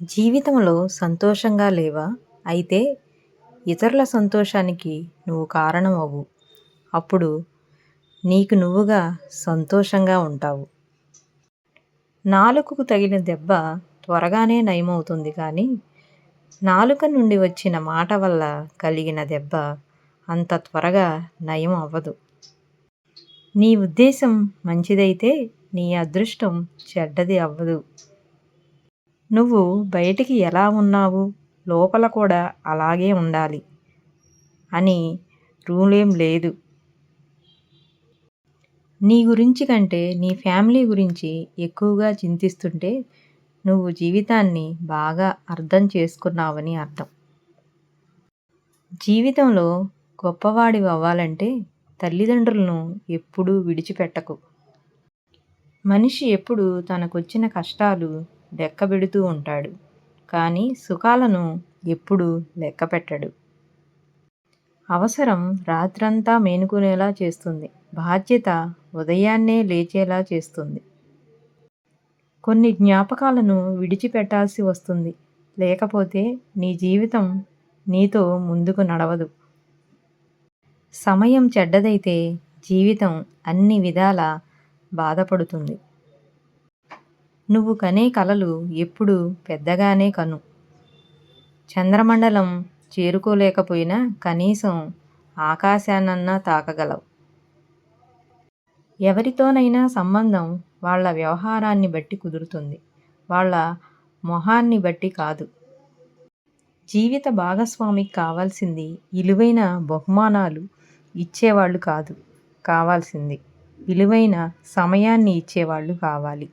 జీవితంలో సంతోషంగా లేవా? అయితే ఇతరుల సంతోషానికి నువ్వు కారణం అవ్వు. అప్పుడు నీకు నువ్వుగా సంతోషంగా ఉంటావు. నాలుకకు తగిలిన దెబ్బ త్వరగానే నయమవుతుంది కానీ నాలుక నుండి వచ్చిన మాట వల్ల కలిగిన దెబ్బ అంత త్వరగా నయం అవ్వదు. నీ ఉద్దేశం మంచిదైతే నీ అదృష్టం చెడ్డది అవ్వదు. నువ్వు బయటికి ఎలా ఉన్నావు? లోపల కూడా అలాగే ఉండాలి. అని రూలేం లేదు. నీ గురించి కంటే నీ ఫ్యామిలీ గురించి ఎక్కువగా చింతిస్తుంటే నువ్వు జీవితాన్ని బాగా అర్థం చేసుకున్నావని అర్థం. జీవితంలో గొప్పవాడివి అవ్వాలంటే తల్లిదండ్రులను ఎప్పుడూ విడిచిపెట్టకు. మనిషి ఎప్పుడు తనకొచ్చిన కష్టాలు లెక్కబెడుతూ ఉంటాడు. కానీ సుఖాలను ఎప్పుడూ లెక్కపెట్టడు. అవసరం రాత్రంతా మేనుకునేలా చేస్తుంది. బాధ్యత ఉదయాన్నే లేచేలా చేస్తుంది. కొన్ని జ్ఞాపకాలను విడిచిపెట్టాల్సి వస్తుంది. లేకపోతే నీ జీవితం నీతో ముందుకు నడవదు. సమయం చెడ్డదైతే జీవితం అన్ని విధాల బాధపడుతుంది. నువ్వు కనే కలలు ఎప్పుడు పెద్దగానే కను. చంద్రమండలం చేరుకోలేకపోయినా కనీసం ఆకాశాన్నన్నా తాకగలవు. ఎవరితోనైనా సంబంధం వాళ్ళ వ్యవహారాన్ని బట్టి కుదురుతుంది. వాళ్ళ మొహాన్ని బట్టి కాదు. జీవిత భాగస్వామికి కావాల్సింది విలువైన బహుమానాలు ఇచ్చేవాళ్ళు కాదు. కావాల్సింది విలువైన సమయాన్ని ఇచ్చేవాళ్ళు కావాలి.